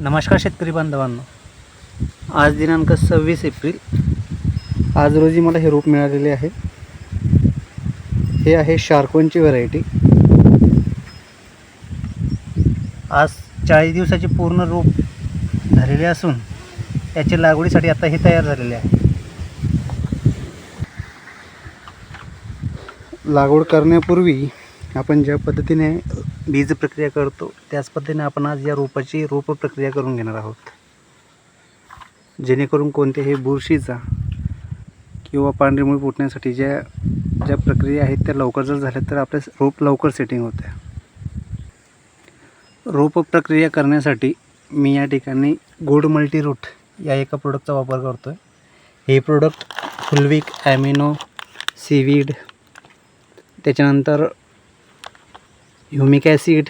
नमस्कार शेतकरी बांधवांनो. आज दिनांक सव्वीस एप्रिल. आज रोजी मला हे रोप मिळालेले आहे. हे आहे शार्कोनची व्हरायटी. आज चाळीस दिवसाचे पूर्ण रोप झालेले असून त्याच्या लागवडीसाठी आता हे तयार झालेले आहे. लागवड करण्यापूर्वी आपण ज्या पद्धतीने बीज प्रक्रिया करतो त्याच पद्धतीने आपण आज या रोपाची रोप प्रक्रिया करून घेणार आहोत. जेणेकरून कोणत्याही बुरशीचा किंवा पांढरीमुळे फुटण्यासाठी ज्या ज्या प्रक्रिया आहेत त्या लवकर जर झाल्या तर आपल्या रोप लवकर सेटिंग होते. रोप प्रक्रिया करण्यासाठी मी या ठिकाणी गुड मल्टीरूट या एका प्रोडक्टचा वापर करतो आहे हे प्रोडक्ट फुलविक ॲमिनो सीवीड त्याच्यानंतर humic acid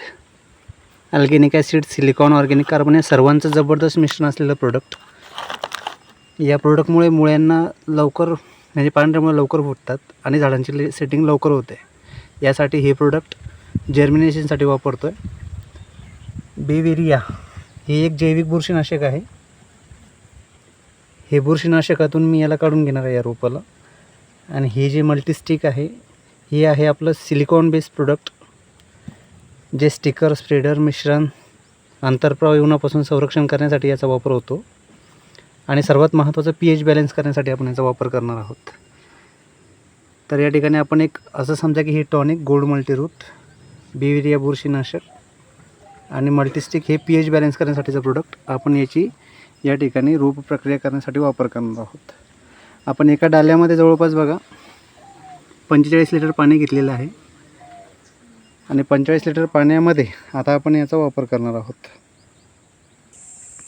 alginic acid silicon organic carbon या सर्वांचं जबरदस्त मिश्रण असलेलं प्रोडक्ट या प्रोडक्टमुळे मुळ्यांना लवकर म्हणजे पांढऱ्यामुळे लवकर फुटतात आणि झाडांची सेटिंग लवकर होते. यासाठी हे प्रोडक्ट जर्मिनेशनसाठी वापरतो आहे बेवेरिया हे एक जैविक बुरशीनाशक आहे. हे बुरशीनाशकातून मी याला काढून घेणार आहे या रोपाला. आणि हे जे मल्टीस्टिक आहे हे आहे आपलं सिलिकॉन बेस्ड प्रोडक्ट जे स्टिकर स्प्रेडर मिश्रण आंतरप्रवाह येऊनापासून संरक्षण करण्यासाठी याचा वापर होतो. आणि सर्वात महत्त्वाचं पी एच बॅलन्स करण्यासाठी आपण याचा वापर करणार आहोत. तर या ठिकाणी आपण एक असं समजा की हे टॉनिक गोल्ड मल्टीरूट बिविरिया बुरशीनाशक आणि मल्टीस्टिक हे पी एच बॅलन्स करण्यासाठीचं प्रोडक्ट आपण याची या ठिकाणी रूप प्रक्रिया करण्यासाठी वापर करणार आहोत. आपण एका डाल्यामध्ये जवळपास बघा पंचेचाळीस लिटर पाणी घेतलेलं आहे. आणि पंचेचाळीस लिटर पाण्यामध्ये आता आपण याचा वापर करणार आहोत.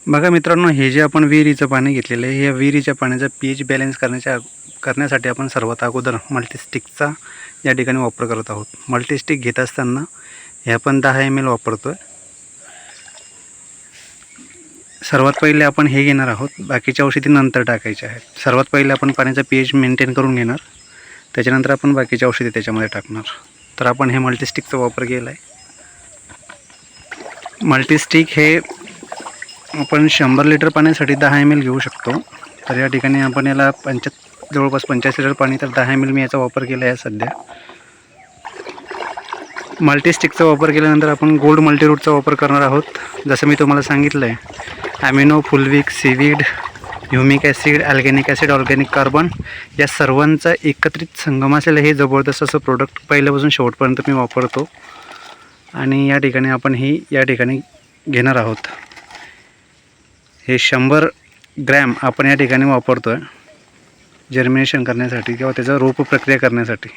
बघा मित्रांनो हे जे आपण विहिरीचं पाणी घेतलेलं आहे या विहिरीच्या पाण्याचा पी एच बॅलन्स करण्याच्या करण्यासाठी आपण सर्वात अगोदर मल्टीस्टिकचा या ठिकाणी वापर करत आहोत. मल्टीस्टिक घेत असताना हे आपण दहा एम एल वापरतो आहे सर्वात पहिले आपण हे घेणार आहोत बाकीच्या औषधी नंतर टाकायच्या आहेत. सर्वात पहिले आपण पाण्याचा पी एच मेंटेन करून घेणार. त्याच्यानंतर आपण बाकीच्या औषधी त्याच्यामध्ये टाकणार. तर आपण हे मल्टीस्टिकचा वापर केला आहे मल्टीस्टिक हे आपण शंभर लिटर पाण्यासाठी दहा एम एल घेऊ शकतो. तर या ठिकाणी आपण याला पंच जवळपास पंचाळीस लिटर पाणी तर दहा एम एल मी याचा वापर केला आहे सध्या. मल्टीस्टिकचा वापर केल्यानंतर आपण गोल्ड मल्टीरूटचा वापर करणार आहोत. जसं मी तुम्हाला सांगितलं आहे amino fulvic seaweed humic acid alginic acid organic carbon या सर्वांचा एकत्रित संगम असलेलं हे जबरदस्त असं प्रोडक्ट पहिल्यापासून शेवटपर्यंत मी वापरतो. आणि या ठिकाणी आपण ही या ठिकाणी घेणार आहोत. हे शंभर ग्रॅम आपण या ठिकाणी वापरतो आहे जर्मिनेशन करण्यासाठी किंवा त्याचं रोप प्रक्रिया करण्यासाठी.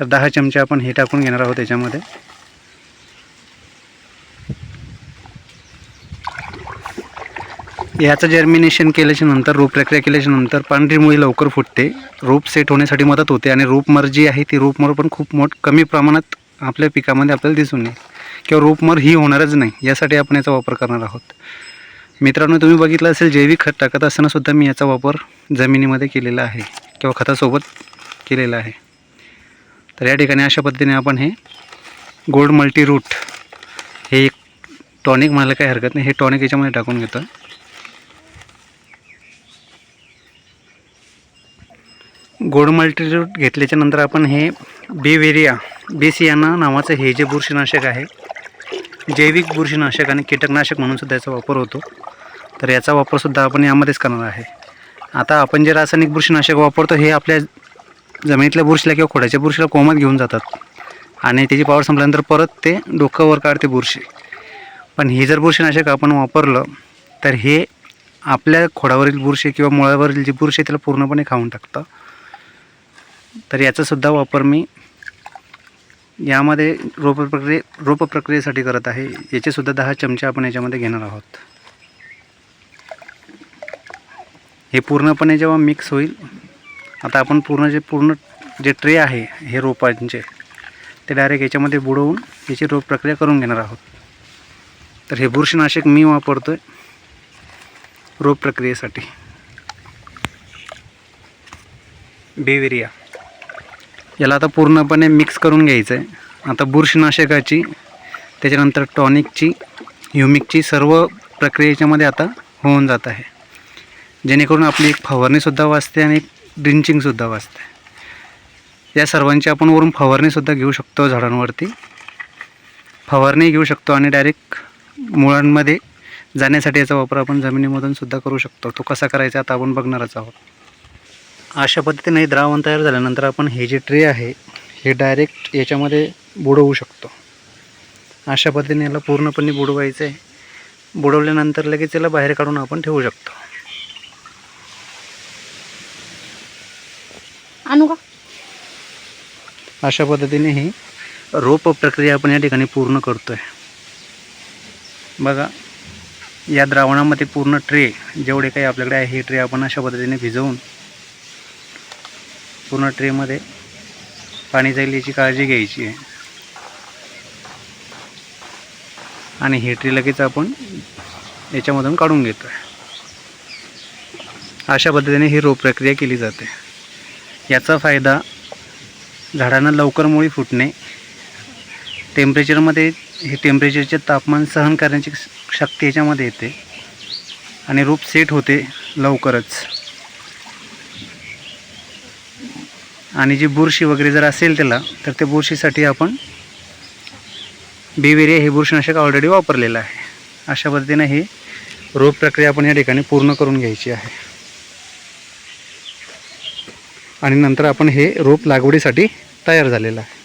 तर दहा चमचे आपण हे टाकून घेणार आहोत त्याच्यामध्ये याचं जर्मिनेशन केल्याच्यानंतर रोप प्रक्रिया केल्याच्यानंतर पांढरी मुळी लवकर फुटते. रोप सेट होण्यासाठी मदत होते आणि रोपमर जी आहे ती रोपमर पण खूप मोठ कमी प्रमाणात आपल्या पिकामध्ये आपल्याला दिसून येईल. किंवा रोपमर ही होणारच नाही यासाठी आपण याचा वापर करणार आहोत. मित्रांनो तुम्ही बघितलं असेल जैविक खत टाकत असतानासुद्धा मी याचा वापर जमिनीमध्ये केलेला आहे किंवा खतासोबत केलेला आहे. तर या ठिकाणी अशा पद्धतीने आपण हे गोल्ड मल्टी रूट हे एक टॉनिक म्हणायला काही हरकत नाही हे टॉनिक याच्यामध्ये टाकून घेतो गोड मल्टीट्यूट घेतल्याच्या नंतर आपण हे बेवेरिया बेसियाना नावाचं हे जे बुरशीनाशक आहे जैविक बुरशीनाशक आणि कीटकनाशक म्हणून सुद्धा याचा वापर होतो. तर याचा वापरसुद्धा आपण यामध्येच करणार आहे. आता आपण जे रासायनिक बुरशीनाशक वापरतो हे आपल्या जमिनीतल्या बुरशीला किंवा खोड्याच्या बुरशीला कोमात घेऊन जातात. आणि त्याची पावर संपल्यानंतर परत ते डोक्यावर काढते बुरशी. पण हे जर बुरशीनाशक आपण वापरलं तर हे आपल्या खोडावरील बुरशी किंवा मुळावरील जी बुरशी आहे त्याला पूर्णपणे खाऊन टाकतं. तर याचासुद्धा वापर मी यामध्ये रोप प्रक्रिये रोप प्रक्रियेसाठी करत आहे. याचेसुद्धा दहा चमचे आपण याच्यामध्ये घेणार आहोत. हे पूर्णपणे जेव्हा मिक्स होईल आता आपण पूर्ण जे पूर्ण जे ट्रे आहे हे रोपांचे ते डायरेक्ट याच्यामध्ये बुडवून याची रोप प्रक्रिया करून घेणार आहोत. तर हे बुरशीनाशक मी वापरतो आहे रोप प्रक्रियेसाठी. बेवेरिया याला आता पूर्णपणे मिक्स करून घ्यायचं आहे आता बुरशीनाशकाची त्याच्यानंतर टॉनिकची ह्युमिकची सर्व प्रक्रियेच्यामध्ये आता होऊन जात आहे. जेणेकरून आपली एक फवारणीसुद्धा वाचते आणि एक ड्रिंचिंगसुद्धा वाचते. या सर्वांची आपण वरून फवारणीसुद्धा घेऊ शकतो झाडांवरती. फवारणी घेऊ शकतो आणि डायरेक्ट मुळांमध्ये जाण्यासाठी याचा वापर आपण जमिनीमधून सुद्धा करू शकतो. तो कसा करायचा आता आपण बघणारच आहोत. अशा पद्धतीने हे द्रावण तयार झाल्यानंतर आपण हे जे ट्रे आहे हे डायरेक्ट याच्यामध्ये बुडवू शकतो. अशा पद्धतीने याला पूर्णपणे बुडवायचं आहे. बुडवल्यानंतर लगेच याला बाहेर काढून आपण ठेवू शकतो. आणू का? अशा पद्धतीने ही रोप प्रक्रिया आपण या ठिकाणी पूर्ण करतो आहे बघा या द्रावणामध्ये पूर्ण ट्रे जेवढे काही आपल्याकडे आहे हे ट्रे आपण अशा पद्धतीने भिजवून पूर्ण ट्रेमध्ये पाणी जाईल याची काळजी घ्यायची आहे. आणि ही ट्रे लगेच आपण याच्यामधून काढून घेतो आहे अशा पद्धतीने ही रोप प्रक्रिया केली जाते. याचा फायदा झाडांना लवकर मुळी फुटणे टेम्परेचरमध्ये हे टेम्परेचरचे तापमान सहन करण्याची शक्ती याच्यामध्ये येते. आणि रूप सेट होते लवकरच. आणि जी बुरशी वगैरे जर असेल त्याला तर त्या बुरशीसाठी आपण बिवेरिया हे बुरशीनाशक ऑलरेडी वापरलेलं आहे. अशा पद्धतीने ही रोप प्रक्रिया आपण या ठिकाणी पूर्ण करून घ्यायची आहे. आणि नंतर आपण हे रोप लागवडीसाठी तयार झालेलं आहे.